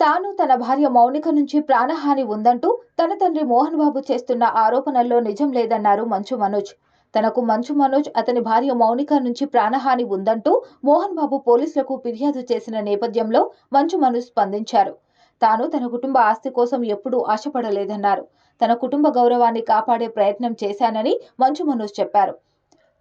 తాను తన భార్య మౌనిక నుంచి ప్రాణహాని ఉందంటూ తన తండ్రి మోహన్ బాబు చేస్తున్న ఆరోపణల్లో నిజం లేదన్నారు మంచు మనోజ్. తనకు మంచు మనోజ్ అతని భార్య మౌనిక నుంచి ప్రాణహాని ఉందంటూ మోహన్ బాబు పోలీసులకు ఫిర్యాదు చేసిన నేపథ్యంలో మంచు మనోజ్ స్పందించారు. తాను తన కుటుంబ ఆస్తి కోసం ఎప్పుడూ ఆశపడలేదన్నారు. తన కుటుంబ గౌరవాన్ని కాపాడే ప్రయత్నం చేశానని మంచు మనోజ్ చెప్పారు.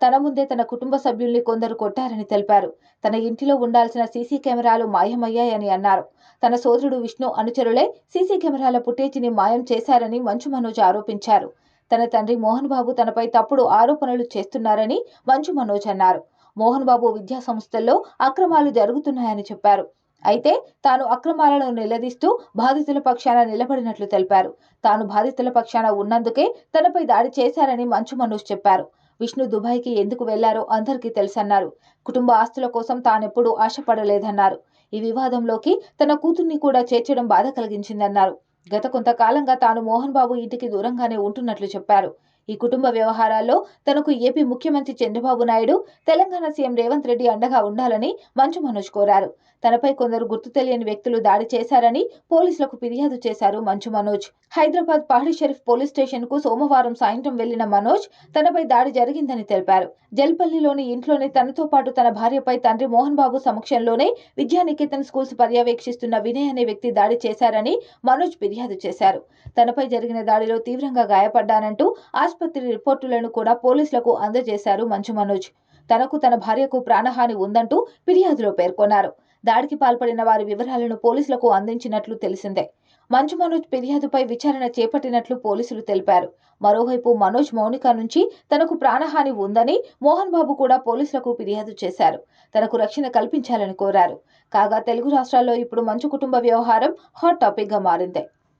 తన ముందే తన కుటుంబ సభ్యుల్ని కొందరు కొట్టారని తెలిపారు. తన ఇంటిలో ఉండాల్సిన సీసీ కెమెరాలు మాయమయ్యాయని అన్నారు. తన సోదరుడు విష్ణు అనుచరులే సీసీ కెమెరాల ఫుటేజీని మాయం చేశారని మంచు మనోజ్ ఆరోపించారు. తన తండ్రి మోహన్ బాబు తనపై తప్పుడు ఆరోపణలు చేస్తున్నారని మంచు మనోజ్ అన్నారు. మోహన్ బాబు విద్యా సంస్థల్లో అక్రమాలు జరుగుతున్నాయని చెప్పారు. అయితే తాను అక్రమాలను నిలదీస్తూ బాధితుల పక్షాన నిలబడినట్లు తెలిపారు. తాను బాధితుల పక్షాన ఉన్నందుకే తనపై దాడి చేశారని మంచు మనోజ్ చెప్పారు. విష్ణు దుబాయ్కి ఎందుకు వెళ్ళారో అందరికీ తెలుసన్నారు. కుటుంబ ఆస్తుల కోసం తానెప్పుడూ ఆశపడలేదన్నారు. ఈ వివాదంలోకి తన కూతుర్ని కూడా చేర్చడం బాధ కలిగించిందన్నారు. గత కొంతకాలంగా తాను మోహన్ బాబు ఇంటికి దూరంగానే ఉంటున్నట్లు చెప్పారు. ఈ కుటుంబ వ్యవహారాల్లో తనకు ఏపీ ముఖ్యమంత్రి చంద్రబాబు నాయుడు తెలంగాణ సీఎం రేవంత్ రెడ్డి అండగా ఉండాలని మంచు మనోజ్ కోరారు. తనపై కొందరు గుర్తు తెలియని వ్యక్తులు దాడి చేశారని పోలీసులకు ఫిర్యాదు చేశారు మంచు మనోజ్. హైదరాబాద్ పహడి షరీఫ్ పోలీస్ స్టేషన్కు సోమవారం సాయంత్రం వెళ్ళిన మనోజ్ తనపై దాడి జరిగిందని తెలిపారు. జల్పల్లిలోని ఇంట్లోనే తనతో పాటు తన భార్యపై తండ్రి మోహన్ బాబు సమక్షంలోనే విద్యానికేతన్ స్కూల్స్ పర్యవేక్షిస్తున్న వినయ్ అనే వ్యక్తి దాడి చేశారని మనోజ్ ఫిర్యాదు చేశారు. తనపై జరిగిన దాడిలో తీవ్రంగా గాయపడ్డానంటూ ఆస్పత్రి ఆసుపత్రి రిపోర్టులను కూడా పోలీసులకు అందజేశారు మంచు మనోజ్. తనకు తన భార్యకు ప్రాణహాని ఉందంటూ ఫిర్యాదులో పేర్కొన్నారు. దాడికి పాల్పడిన వారి వివరాలను పోలీసులకు అందించినట్లు తెలిసిందే. మంచు మనోజ్ ఫిర్యాదుపై విచారణ చేపట్టినట్లు పోలీసులు తెలిపారు. మరోవైపు మనోజ్ మౌనిక నుంచి తనకు ప్రాణహాని ఉందని మోహన్ బాబు కూడా పోలీసులకు ఫిర్యాదు చేశారు. తనకు రక్షణ కల్పించాలని కోరారు. కాగా తెలుగు రాష్ట్రాల్లో ఇప్పుడు మంచు కుటుంబ వ్యవహారం హాట్ టాపిక్గా మారింది.